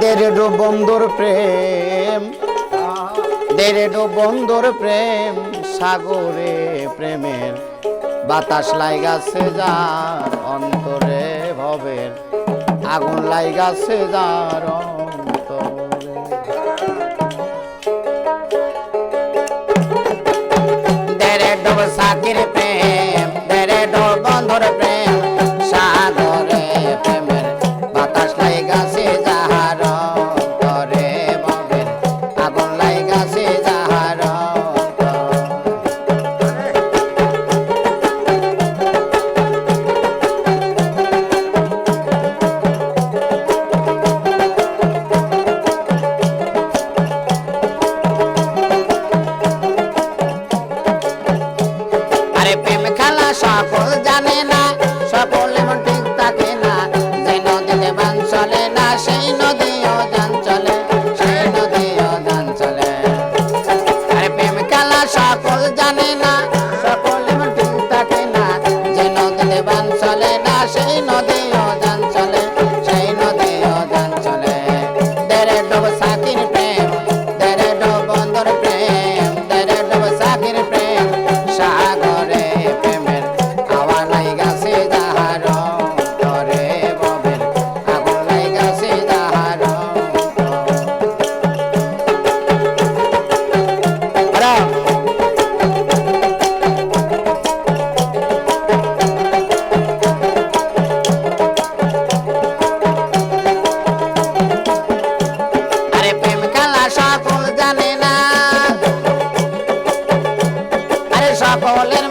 দেড় ডো বন্ধুর প্রেম, দেড় ডো বন্ধুর প্রেম, সাগরে প্রেমের বাতাস লাইগাছে যার অন্তরে ভবের, আগুন লাইগাছে যার অন্তরে। দেড় ডোব সাকির প্রেম tava বলেন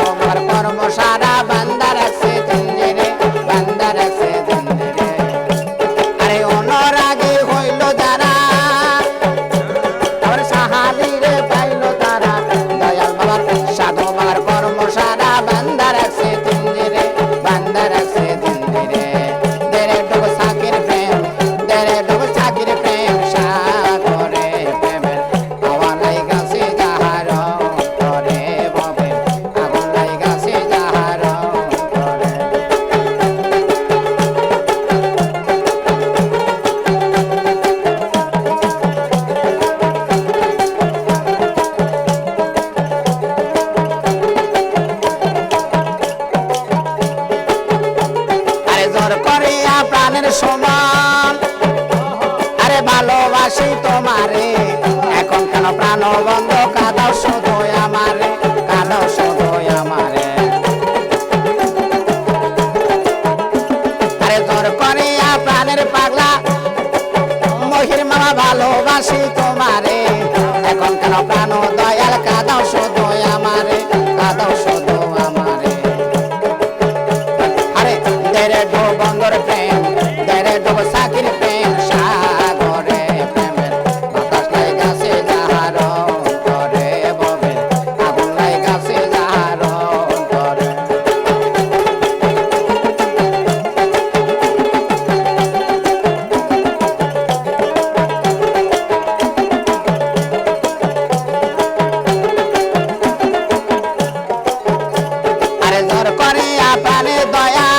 তোমার কর্মসার আদর করে আপনাদের সমান। আরে ভালোবাসি তোমারে। এখন কেন প্রাণ বন্ধ? কাদাও সদয় আমারে, কাদাও সদয় আমারে। আরে তোর করে আপনাদের পাগলা, মহির মামা ভালোবাসি তোমারে। এখন কেন প্রাণ করে আপনার দয়া